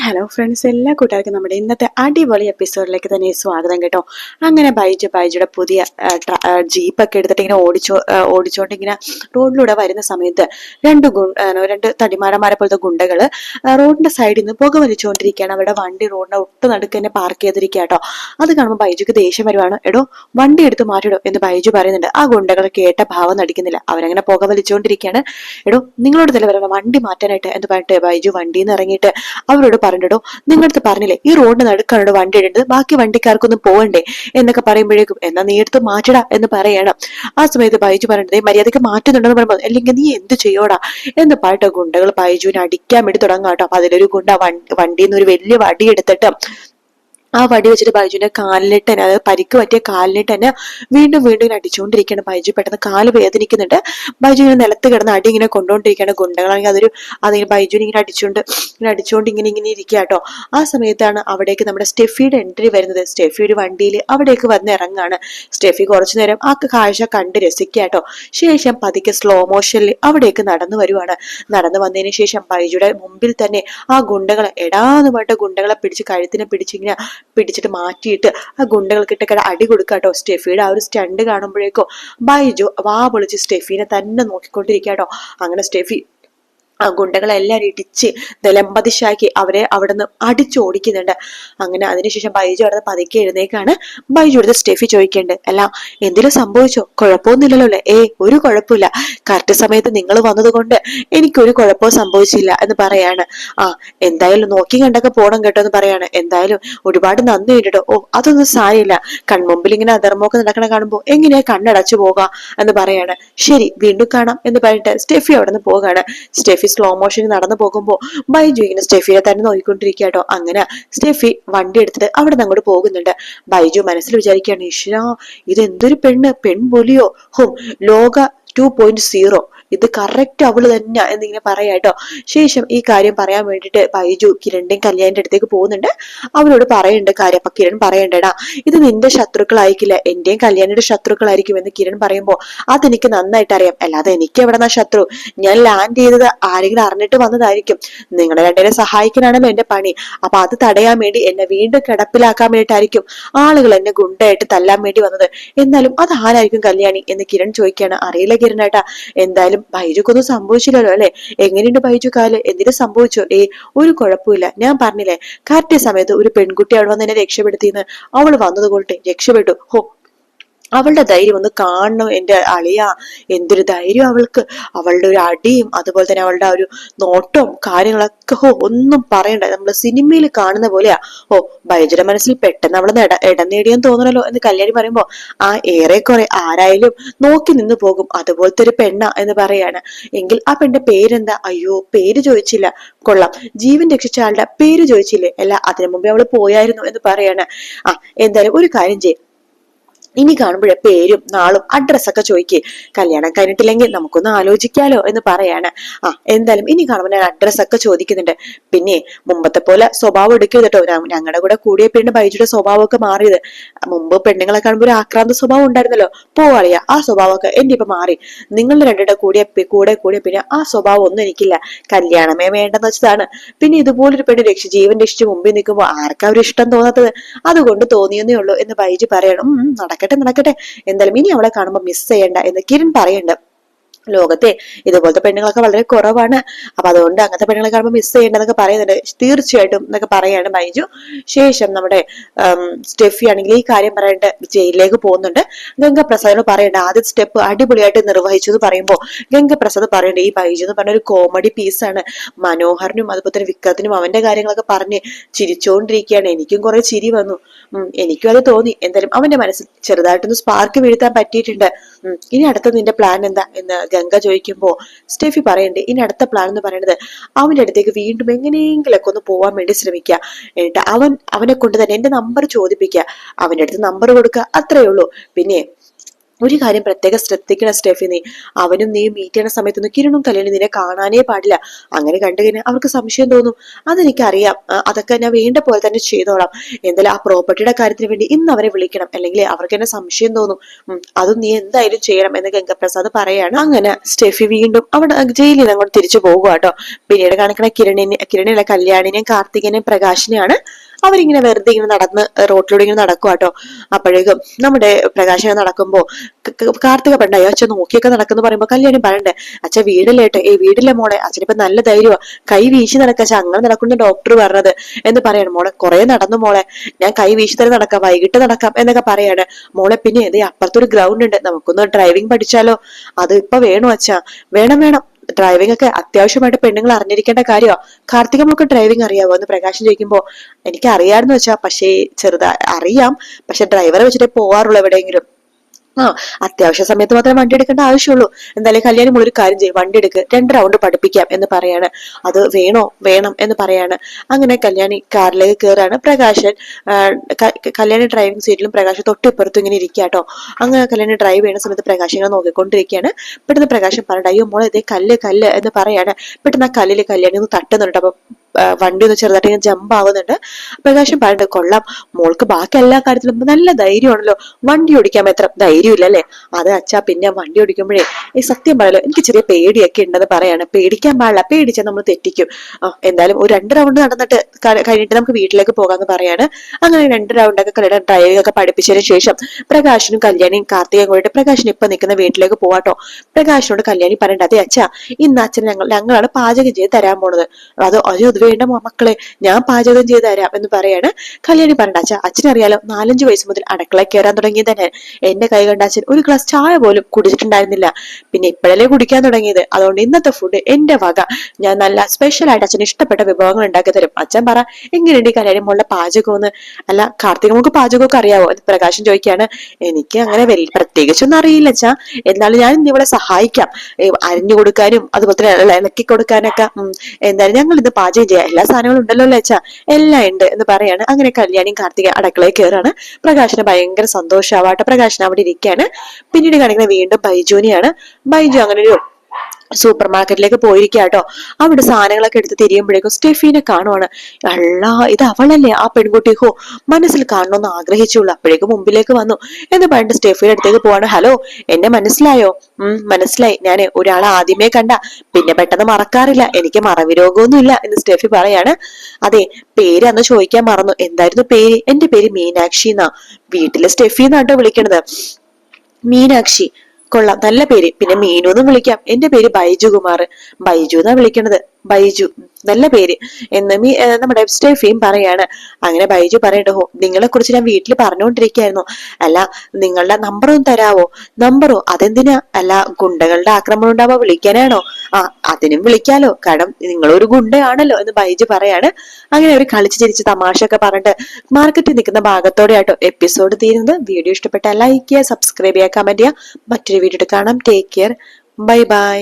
Hello friends എല്ലാ കൂട്ടുകാർക്കും നമ്മുടെ ഇന്നത്തെ അടിപൊളി എപ്പിസോഡിലേക്ക് തന്നെ സ്വാഗതം കേട്ടോ. അങ്ങനെ ബൈജു ബൈജുടെ പുതിയ ജീപ്പൊക്കെ എടുത്തിട്ട് ഇങ്ങനെ ഓടിച്ചോ ആ, ഓടിച്ചോണ്ട് ഇങ്ങനെ റോഡിലൂടെ വരുന്ന സമയത്ത് രണ്ട് ഗു രണ്ട് തടിമാരന്മാരെ പോലത്തെ ഗുണ്ടകൾ റോഡിന്റെ സൈഡിൽ നിന്ന് പുക വലിച്ചുകൊണ്ടിരിക്കുകയാണ് അവരുടെ വണ്ടി റോഡിന്റെ ഒട്ട് നടുക്ക് തന്നെ പാർക്ക് ചെയ്തിരിക്കുക കേട്ടോ അത് കാണുമ്പോൾ ബൈജുക്ക് ദേഷ്യം വരുവാണ്. എടോ വണ്ടി എടുത്ത് മാറ്റിടോ എന്ന് ബൈജു പറയുന്നുണ്ട്. ആ ഗുണ്ടകൾ കേട്ട ഭാവം നടിക്കുന്നില്ല. അവരങ്ങനെ പുക വലിച്ചുകൊണ്ടിരിക്കുകയാണ് എടോ നിങ്ങളോട് തന്നെ വരണം വണ്ടി മാറ്റാനായിട്ട് എന്ന് പറഞ്ഞിട്ട് ബൈജു വണ്ടിയിൽ നിന്ന് ഇറങ്ങിയിട്ട് അവരോട് പറഞ്ഞിട്ടോ നിങ്ങളടുത്ത് പറഞ്ഞില്ലേ ഈ റോഡിന് നടുക്കാണോ വണ്ടി ഇടേണ്ടത് ബാക്കി വണ്ടിക്കാർക്കൊന്നും പോകണ്ടേ എന്നൊക്കെ പറയുമ്പോഴേക്കും എന്നാ നീ എടുത്ത് മാറ്റടാ എന്ന് പറയണം. ആ സമയത്ത് ബൈജു പറയണത് മര്യാദയ്ക്ക് മാറ്റുന്നുണ്ടെന്ന് പറയുമ്പോൾ അല്ലെങ്കിൽ നീ എന്ത് ചെയ്യോടാ? എന്ന് പറഞ്ഞിട്ട് ഗുണ്ടകൾ ബൈജുവിനെ അടിക്കാൻ വേണ്ടി തുടങ്ങാം കേട്ടോ. അപ്പൊ അതിലൊരു ഗുണ്ട വണ്ടിന്ന് ഒരു വലിയ വടി എടുത്തിട്ട് ആ വടി വെച്ചിട്ട് ബൈജുവിന്റെ കാലിലിട്ട് തന്നെ അതായത് പരിക്ക് പറ്റിയ കാലിലിട്ട് തന്നെ വീണ്ടും വീണ്ടും ഇങ്ങനെ അടിച്ചുകൊണ്ടിരിക്കുകയാണ് ബൈജു. പെട്ടെന്ന് കാൽ വേദനിക്കുന്നുണ്ട്. ബൈജു ഇങ്ങനെ നിലത്ത് കിടന്ന് അടി ഇങ്ങനെ കൊണ്ടുകൊണ്ടിരിക്കുകയാണ് ഗുണ്ടകളാണെങ്കിൽ അതൊരു അതിങ്ങനെ ബൈജുവിനെ ഇങ്ങനെ അടിച്ചുകൊണ്ട് ഇങ്ങനെ അടിച്ചുകൊണ്ട് ഇങ്ങനെ ഇങ്ങനെ ഇരിക്കുക കേട്ടോ. ആ സമയത്താണ് അവിടേക്ക് നമ്മുടെ സ്റ്റെഫിയുടെ എൻട്രി വരുന്നത്. സ്റ്റെഫി ഒരു വണ്ടിയിൽ അവിടേക്ക് വന്ന് ഇറങ്ങാണ്. സ്റ്റെഫി കുറച്ചു നേരം ആ കാഴ്ച കണ്ട് രസിക്കുക കേട്ടോ. ശേഷം പതിക്കെ സ്ലോ മോഷനിൽ അവിടേക്ക് നടന്നു വരുവാണ്. നടന്നു വന്നതിന് ശേഷം ബൈജുയുടെ മുമ്പിൽ തന്നെ ആ ഗുണ്ടകളെ എടാന്ന് പറഞ്ഞിട്ട് ഗുണ്ടകളെ പിടിച്ച് കഴുത്തിനെ പിടിച്ചിങ്ങനെ പിടിച്ചിട്ട് മാറ്റിയിട്ട് ആ ഗുണ്ടകൾക്കിട്ടൊക്കെ അടി കൊടുക്കുക കേട്ടോ സ്റ്റെഫിയുടെ ആ ഒരു സ്റ്റണ്ട് കാണുമ്പോഴേക്കോ ബൈജു വാ പൊളിച്ച് സ്റ്റെഫീനെ തന്നെ നോക്കിക്കൊണ്ടിരിക്കുക കേട്ടോ അങ്ങനെ സ്റ്റെഫി ആ ഗുണ്ടകളെല്ലാരും ഇടിച്ച് നിലമ്പതിശാക്കി അവരെ അവിടെ നിന്ന് അടിച്ചോടിക്കുന്നുണ്ട്. അങ്ങനെ അതിനുശേഷം ബൈജു അവിടെ പതുക്കെ എഴുന്നേക്കാണ്. ബൈജു അടുത്ത് സ്റ്റെഫി ചോദിക്കേണ്ടത് അല്ല എന്തെങ്കിലും സംഭവിച്ചോ? കുഴപ്പമൊന്നുമില്ലല്ലോ അല്ലേ? ഏ ഒരു കുഴപ്പമില്ല. കറക്റ്റ് സമയത്ത് നിങ്ങൾ വന്നതുകൊണ്ട് എനിക്കൊരു കുഴപ്പവും സംഭവിച്ചില്ല എന്ന് പറയാണ്. ആ എന്തായാലും നോക്കി കണ്ടൊക്കെ പോണം കേട്ടോ എന്ന് പറയാണ്. എന്തായാലും ഒരുപാട് നന്ദി കേട്ടോ. ഓ അതൊന്നും സാരില്ല കൺമുമ്പിൽ ഇങ്ങനെ അധർമ്മമൊക്കെ നടക്കണ കാണുമ്പോൾ എങ്ങനെയാ കണ്ണടച്ചു പോകാം? എന്ന് പറയാണ്. ശരി വീണ്ടും കാണാം എന്ന് പറഞ്ഞിട്ട് സ്റ്റെഫി അവിടെ നിന്ന് പോകാണ്. സ്റ്റെഫി സ്ലോ മോഷൻ നടന്നു പോകുമ്പോൾ ബൈജു ഇങ്ങനെ സ്റ്റെഫിയെ തന്നെ നോക്കിക്കൊണ്ടിരിക്കുക കേട്ടോ. അങ്ങനെ സ്റ്റെഫി വണ്ടി എടുത്തിട്ട് അവിടെ നിന്ന് അങ്ങോട്ട് പോകുന്നുണ്ട്. ബൈജു മനസ്സിൽ വിചാരിക്കുകയാണ് ഇഷ ഇത് എന്തൊരു പെണ്ണ്? പെൺപൊലിയോ? ഹോ ലോക ടു പോയിന്റ് സീറോ ഇത് കറക്റ്റ് അവൾ തന്നെ എന്നിങ്ങനെ പറയാട്ടോ ശേഷം ഈ കാര്യം പറയാൻ വേണ്ടിയിട്ട് ബൈജു കിരണിന്റെയും കല്യാണിന്റെ അടുത്തേക്ക് പോകുന്നുണ്ട്. അവനോട് പറയണ്ട കാര്യം അപ്പൊ കിരൺ പറയണ്ടടാ. ഇത് നിന്റെ ശത്രുക്കളായിരിക്കില്ല എന്റെയും കല്യാണിയുടെ ശത്രുക്കളായിരിക്കും എന്ന് കിരൺ പറയുമ്പോ അതെനിക്ക് നന്നായിട്ട് അറിയാം. അല്ലാതെ എനിക്ക് എവിടെന്നാ ശത്രു? ഞാൻ ലാൻഡ് ചെയ്തത് ആരെങ്കിലും അറിഞ്ഞിട്ട് വന്നതായിരിക്കും. നിങ്ങളെ രണ്ടുപേരെ സഹായിക്കാനാണല്ലോ എന്റെ പണി. അപ്പൊ അത് തടയാൻ വേണ്ടി എന്നെ വീണ്ടും കിടപ്പിലാക്കാൻ വേണ്ടിയിട്ടായിരിക്കും ആളുകൾ എന്നെ ഗുണ്ടയായിട്ട് തല്ലാൻ വേണ്ടി വന്നത്. എന്നാലും അത് ആരായിരിക്കും കല്യാണി എന്ന് കിരൺ ചോദിക്കുകയാണ്. അറിയില്ല കിരണേട്ടാ എന്തായാലും ബൈജുക്കൊന്നും സംഭവിച്ചില്ലല്ലോ അല്ലെ? എങ്ങനെയുണ്ട് ബൈജു കാൽ? എന്തിനു സംഭവിച്ചോ? ഏ ഒരു കുഴപ്പമില്ല. ഞാൻ പറഞ്ഞില്ലേ കറക്റ്റ് സമയത്ത് ഒരു പെൺകുട്ടി അവിടെ വന്ന് എന്നെ രക്ഷപ്പെടുത്തിയെന്ന്. അവൾ വന്നത് കൊണ്ട് രക്ഷപ്പെട്ടു. ഹോ അവളുടെ ധൈര്യം ഒന്ന് കാണണം എന്റെ അളിയ. എന്തൊരു ധൈര്യം അവൾക്ക്. അവളുടെ ഒരു അടിയും അതുപോലെ തന്നെ അവളുടെ ഒരു നോട്ടവും കാര്യങ്ങളൊക്കെ ഹോ ഒന്നും പറയണ്ട. നമ്മൾ സിനിമയിൽ കാണുന്ന പോലെയാ. ഓ ബൈജുടെ മനസ്സിൽ പെട്ടെന്ന് അവൾ ഇട ഇടം നേടിയെന്ന് തോന്നണല്ലോ എന്ന് കല്യാണി പറയുമ്പോൾ ആ ഏറെക്കുറെ ആരായാലും നോക്കി നിന്ന് പോകും. അതുപോലത്തെ ഒരു പെണ്ണ എന്ന് പറയാണ്. എങ്കിൽ ആ പെണ്ണിന്റെ പേരെന്താ? അയ്യോ പേര് ചോദിച്ചില്ല. കൊള്ളാം. ജീവൻ രക്ഷിച്ച ആളുടെ പേര് ചോദിച്ചില്ലേ? അല്ല അതിനു മുമ്പേ അവൾ പോയായിരുന്നു എന്ന് പറയാണ്. ആ എന്തായാലും ഒരു കാര്യം ചെയ്യും. ഇനി കാണുമ്പോഴേ പേരും നാളും അഡ്രസ്സൊക്കെ ചോദിക്കുക കല്യാണം കഴിഞ്ഞിട്ടില്ലെങ്കിൽ നമുക്കൊന്ന് ആലോചിക്കാലോ എന്ന് പറയാണ്. ആ എന്തായാലും ഇനി കാണുമ്പോൾ ഞാൻ അഡ്രസ്സൊക്കെ ചോദിക്കുന്നുണ്ട്. പിന്നെ മുമ്പത്തെ പോലെ സ്വഭാവം എടുക്കരുത് കേട്ടോ ഞങ്ങളുടെ കൂടെ കൂടിയ പിന്നെ ബൈജുടെ സ്വഭാവമൊക്കെ മാറിയത്. മുമ്പ് പെണ്ണുങ്ങളെ കാണുമ്പോൾ ഒരു ആക്രാന്ത സ്വഭാവം ഉണ്ടായിരുന്നല്ലോ. പോവാളിയ ആ സ്വഭാവമൊക്കെ എന്റെ ഇപ്പൊ മാറി. നിങ്ങളുടെ രണ്ടുടെ കൂടിയ കൂടെ കൂടിയ പിന്നെ ആ സ്വഭാവം ഒന്നും എനിക്കില്ല. കല്യാണമേ വേണ്ടെന്ന് വെച്ചതാണ്. പിന്നെ ഇതുപോലൊരു പെണ്ണ് രക്ഷ ജീവൻ രക്ഷിച്ച് മുമ്പിൽ നിൽക്കുമ്പോൾ ആർക്കാ ഒരു ഇഷ്ടം തോന്നാത്തത്? അതുകൊണ്ട് തോന്നിയെന്നേ ഉള്ളൂ എന്ന് ബൈജു പറയണം. ഉം, നടക്കട്ടെ നടക്കട്ടെ. എന്തായാലും ഇനി അവളെ കാണുമ്പോൾ മിസ് ചെയ്യണ്ട എന്ന് കിരൺ പറയുന്നുണ്ട്. ലോകത്തെ ഇതുപോലത്തെ പെണ്ണുങ്ങളൊക്കെ വളരെ കുറവാണ്. അപ്പൊ അതുകൊണ്ട് അങ്ങനത്തെ പെണ്ണുങ്ങളെ കാണുമ്പോൾ മിസ് ചെയ്യേണ്ടതൊക്കെ പറയുന്നുണ്ട്. തീർച്ചയായിട്ടും എന്നൊക്കെ പറയാണ് മൈജു. ശേഷം നമ്മുടെ സ്റ്റെഫി ആണെങ്കിൽ ഈ കാര്യം പറയേണ്ട. ജയിലിലേക്ക് പോകുന്നുണ്ട്. ഗംഗ പ്രസാദിനോട് പറയേണ്ട ആദ്യ സ്റ്റെപ്പ് അടിപൊളിയായിട്ട് നിർവഹിച്ചു എന്ന് പറയുമ്പോൾ ഗംഗ പ്രസാദ് പറയേണ്ട ഈ മൈജു എന്ന് പറഞ്ഞ ഒരു കോമഡി പീസാണ് മനോഹരനും അതുപോലെ തന്നെ വിക്രത്തിനും അവന്റെ കാര്യങ്ങളൊക്കെ പറഞ്ഞ് ചിരിച്ചുകൊണ്ടിരിക്കുകയാണ് എനിക്കും കുറെ ചിരി വന്നു. എനിക്കും അത് തോന്നി. എന്തായാലും അവന്റെ മനസ്സിൽ ചെറുതായിട്ടൊന്ന് സ്പാർക്ക് വീഴ്ത്താൻ പറ്റിയിട്ടുണ്ട്. ഇനി അടുത്ത നിന്റെ പ്ലാൻ എന്താ എന്ന് ഗംഗ ചോദിക്കുമ്പോ സ്റ്റെഫി പറയണ്ടേ ഇനി അടുത്ത പ്ലാൻ എന്ന് പറയുന്നത് അവന്റെ അടുത്തേക്ക് വീണ്ടും എങ്ങനെയെങ്കിലൊക്കെ ഒന്ന് പോവാൻ വേണ്ടി ശ്രമിക്കുക എന്നിട്ട് അവൻ അവനെ കൊണ്ട് തന്നെ എന്റെ നമ്പർ ചോദിപ്പിക്കുക അവന്റെ അടുത്ത് നമ്പർ കൊടുക്കുക അത്രയേ ഉള്ളൂ. പിന്നെ ഒരു കാര്യം പ്രത്യേകം ശ്രദ്ധിക്കണം സ്റ്റെഫി നീ അവനും നീ മീറ്റ് ചെയ്യണ സമയത്തൊന്നും കിരണും കല്യാണി നിന്നെ കാണാനേ പാടില്ല. അങ്ങനെ കണ്ടു കഴിഞ്ഞാൽ അവർക്ക് സംശയം തോന്നും. അതെനിക്കറിയാം. അതൊക്കെ ഞാൻ വേണ്ട പോലെ തന്നെ ചെയ്തോളാം. എന്തായാലും ആ പ്രോപ്പർട്ടിയുടെ കാര്യത്തിന് വേണ്ടി ഇന്ന് അവരെ വിളിക്കണം. അല്ലെങ്കിൽ അവർക്ക് എന്നെ സംശയം തോന്നും. അതും നീ എന്തായാലും ചെയ്യണം എന്ന് ഗംഗപ്രസാദ് പറയാണ്. അങ്ങനെ സ്റ്റെഫി വീണ്ടും അവിടെ ജയിലിൽ നിന്ന് അങ്ങോട്ട് തിരിച്ചു പോകുക കേട്ടോ പിന്നീട് കാണിക്കണ കിരണിനെ കിരണിലെ കല്യാണിനെയും കാർത്തികനെയും പ്രകാശിനെയാണ് അവരിങ്ങനെ വെറുതെ ഇങ്ങനെ നടന്ന് റോട്ടിലൂടെ ഇങ്ങനെ നടക്കുക കേട്ടോ അപ്പോഴേക്കും നമ്മുടെ പ്രകാശനം നടക്കുമ്പോ ക- ക- കാർത്തിക പെണ്ണായി അച്ഛൻ നോക്കിയൊക്കെ നടക്കുന്നു പറയുമ്പോ കല്യാണി പറയണ്ടേ അച്ഛൻ വീടില്ലേ കേട്ടോ ഏ വീടില്ലേ മോളെ അച്ഛനിപ്പോ നല്ല ധൈര്യമാ കൈ വീശി നടക്കുക അച്ഛൻ അങ്ങനെ നടക്കുന്ന ഡോക്ടർ പറഞ്ഞത്. എന്ന് പറയണം മോളെ കുറെ നടന്നു മോളെ ഞാൻ കൈ വീശി തന്നെ നടക്കാം വൈകിട്ട് നടക്കാം എന്നൊക്കെ പറയാണ്. മോളെ പിന്നെ ഇതേ അപ്പുറത്തൊരു ഗ്രൗണ്ട് ഉണ്ട് നമുക്കൊന്ന് ഡ്രൈവിംഗ് പഠിച്ചാലോ. അത് ഇപ്പൊ വേണോ അച്ഛാ? വേണം വേണം. ഡ്രൈവിംഗ് ഒക്കെ അത്യാവശ്യമായിട്ട് പെണ്ണുങ്ങൾ അറിഞ്ഞിരിക്കേണ്ട കാര്യമോ കാർത്തിക നമുക്ക് ഡ്രൈവിംഗ് അറിയാവോ? എന്ന് പ്രകാശൻ ചോദിക്കുമ്പോൾ എനിക്ക് അറിയാമെന്ന് വെച്ചാൽ പക്ഷേ ചെറുതാ അറിയാം. പക്ഷെ ഡ്രൈവറെ വെച്ചിട്ടേ പോവാറുള്ളൂ എവിടെയെങ്കിലും. ആ അത്യാവശ്യ സമയത്ത് മാത്രമേ വണ്ടി എടുക്കേണ്ട ആവശ്യമുള്ളൂ. എന്തായാലും കല്യാണി ഒരു കാര്യം ചെയ്യും. വണ്ടി എടുക്ക്. രണ്ട് റൗണ്ട് പഠിപ്പിക്കാം എന്ന് പറയാണ്. അത് വേണോ? വേണം എന്ന് പറയാണ്. അങ്ങനെ കല്യാണി കാറിലേക്ക് കയറാണ് പ്രകാശൻ കല്യാണി ഡ്രൈവിംഗ് സീറ്റിലും പ്രകാശൻ തൊട്ടിപ്പുറത്തും ഇങ്ങനെ ഇരിക്കാട്ടോ അങ്ങനെ കല്യാണി ഡ്രൈവ് ചെയ്യുന്ന സമയത്ത് പ്രകാശ് ഇങ്ങനെ നോക്കിക്കൊണ്ടിരിക്കുകയാണ് പെട്ടെന്ന് പ്രകാശൻ പറഞ്ഞു അയ്യോ മോളെ ഇതേ കല്ല് കല്ല് എന്ന് പറയാണ്. പെട്ടെന്ന് ആ കല്ലിൽ കല്യാണി ഒന്ന് തട്ടുന്നുണ്ട്. അപ്പൊ വണ്ടി ഒന്ന് ചെറുതായിട്ട് ഇങ്ങനെ ജമ്പ് ആവുന്നുണ്ട്. പ്രകാശം പറഞ്ഞിട്ട് കൊള്ളാം മോൾക്ക് ബാക്കി എല്ലാ കാര്യത്തിലും നല്ല ധൈര്യമാണല്ലോ. വണ്ടി ഓടിക്കാൻ എത്ര ധൈര്യമില്ല അല്ലേ അത് അച്ഛാ പിന്നെ വണ്ടി ഓടിക്കുമ്പോഴേ ഈ സത്യം പറയല്ലോ എനിക്ക് ചെറിയ പേടിയൊക്കെ ഉണ്ടെന്ന് പറയാണ്. പേടിക്കാൻ പാടില്ല പേടിച്ചാൽ നമ്മൾ തെറ്റിക്കും. എന്തായാലും ഒരു രണ്ട് റൗണ്ട് നടന്നിട്ട് കഴിഞ്ഞിട്ട് നമുക്ക് വീട്ടിലേക്ക് പോകാമെന്ന് പറയാണ്. അങ്ങനെ രണ്ട് റൗണ്ടൊക്കെ കളിയുടെ ഡ്രൈവിംഗ് ഒക്കെ പഠിപ്പിച്ചതിന് ശേഷം പ്രകാശനും കല്യാണിയും കാർത്തികയും കൂടിയിട്ട് പ്രകാശൻ ഇപ്പൊ നിൽക്കുന്ന വീട്ടിലേക്ക് പോവാട്ടോ. പ്രകാശനോട് കല്യാണി പറയണ്ട അതെ അച്ഛാ ഇന്ന് അച്ഛൻ ഞങ്ങൾ ഞങ്ങളാണ് പാചകം ചെയ്ത് തരാൻ പോണത്. അത് അയ്യോ അത് വേണ്ട മക്കളെ ഞാൻ പാചകം ചെയ്ത് തരാം എന്ന് പറയാണ് കല്യാണി പറഞ്ഞ അച്ഛൻ അച്ഛനറിയാലോ നാലഞ്ച് വയസ്സ് മുതൽ അടുക്കള കയറാൻ തുടങ്ങിയത് തന്നെ. എന്റെ കൈ കണ്ട അച്ഛൻ ഒരു ഗ്ലാസ് ചായ പോലും കുടിച്ചിട്ടുണ്ടായിരുന്നില്ല. പിന്നെ ഇപ്പോഴല്ലേ കുടിക്കാൻ തുടങ്ങിയത്. അതുകൊണ്ട് ഇന്നത്തെ ഫുഡ് എന്റെ വക. ഞാൻ നല്ല സ്പെഷ്യൽ ആയിട്ട് അച്ഛന് ഇഷ്ടപ്പെട്ട വിഭവങ്ങൾ ഉണ്ടാക്കി തരും. അച്ഛൻ പറ എങ്ങനെയുണ്ട് ഈ കല്യാണി മോളുടെ പാചകമെന്ന്? അല്ല കാർത്തിക മോക്ക് പാചകമൊക്കെ അറിയാവോ? എന്ന് പ്രകാശൻ ചോദിക്കാണ് എനിക്ക് അങ്ങനെ വലിയ പ്രത്യേകിച്ചൊന്നും അറിയില്ല അച്ഛാ. എന്നാലും ഞാൻ ഇന്ന് ഇവിടെ സഹായിക്കാം. അരിഞ്ഞു കൊടുക്കാനും അതുപോലെ തന്നെ ഇള- ഇളക്കി കൊടുക്കാനൊക്കെ. എന്തായാലും ഞങ്ങൾ ഇന്ന് പാചകം ചെയ്യാം എല്ലാ സാധനങ്ങളും ഉണ്ടല്ലോ അച്ഛാ? എല്ലാം ഉണ്ട് എന്ന് പറയാണ്. അങ്ങനെ കല്യാണിയും കാർത്തിക അടക്കളയിൽ കയറാണ് പ്രകാശന് ഭയങ്കര സന്തോഷമാവാട്ടെ പ്രകാശൻ അവിടെ ഇരിക്കുകയാണ് പിന്നീട് കാണിക്കുന്നത് വീണ്ടും ബൈജുവിനെയാണ്. ബൈജു അങ്ങനെ ഒരു സൂപ്പർ മാർക്കറ്റിലേക്ക് പോയിരിക്കുക കേട്ടോ അവിടെ സാധനങ്ങളൊക്കെ എടുത്ത് തിരിയുമ്പോഴേക്കും സ്റ്റെഫീനെ കാണുവാണ്. അല്ല ഇത് അവളല്ലേ? ആ പെൺകുട്ടി. ഹോ മനസ്സിൽ കാണണമെന്ന് ആഗ്രഹിച്ചുള്ളൂ. അപ്പോഴേക്കും മുമ്പിലേക്ക് വന്നു. എന്ന് പറഞ്ഞിട്ട് സ്റ്റെഫിയുടെ അടുത്തേക്ക് പോവാണ്. ഹലോ എന്നെ മനസ്സിലായോ? ഉം മനസ്സിലായി. ഞാൻ ഒരാളെ ആദ്യമേ കണ്ട. പിന്നെ പെട്ടെന്ന് മറക്കാറില്ല. എനിക്ക് മറവിരോഗമൊന്നുമില്ല എന്ന് സ്റ്റെഫി പറയാണ്. അതെ പേര് അന്ന് ചോദിക്കാൻ മറന്നു. എന്തായിരുന്നു പേര്? എന്റെ പേര് മീനാക്ഷി എന്നാ. വീട്ടിലെ സ്റ്റെഫി എന്നാട്ടോ വിളിക്കണത്. മീനാക്ഷി കൊള്ളാം. നല്ല പേര്. പിന്നെ മീനു എന്നും വിളിക്കാം. എന്റെ പേര് ബൈജു കുമാർ. ബൈജു എന്നാ വിളിക്കണത്. ബൈജു നല്ല പേര്. എന്ന് മീ നമ്മുടെ സ്റ്റെഫിയും പറയാണ്. അങ്ങനെ ബൈജു പറയട്ടെ ഹോ നിങ്ങളെ കുറിച്ച് ഞാൻ വീട്ടിൽ പറഞ്ഞുകൊണ്ടിരിക്കുകയായിരുന്നു അല്ല നിങ്ങളുടെ നമ്പർ ഒന്ന് തരാവോ? നമ്പറോ അതെന്തിനാ? അല്ല ഗുണ്ടകളുടെ ആക്രമണം ഉണ്ടാവോ വിളിക്കാനാണോ? ആ അതിനും വിളിക്കാലോ. കാരണം നിങ്ങളൊരു ഗുണ്ടയാണല്ലോ എന്ന് ബൈജു പറയാണ്. അങ്ങനെ അവർ കളിച്ച് ചിരിച്ച് തമാശ ഒക്കെ പറഞ്ഞിട്ട് മാർക്കറ്റിൽ നിൽക്കുന്ന ഭാഗത്തോടെ ആട്ടോ എപ്പിസോഡ് തീരുന്നത്. വീഡിയോ ഇഷ്ടപ്പെട്ടാൽ ലൈക്ക് ചെയ്യുക സബ്സ്ക്രൈബ് ചെയ്യുക കമന്റ് ചെയ്യുക. മറ്റൊരു വീഡിയോ കാണാം. Take care bye bye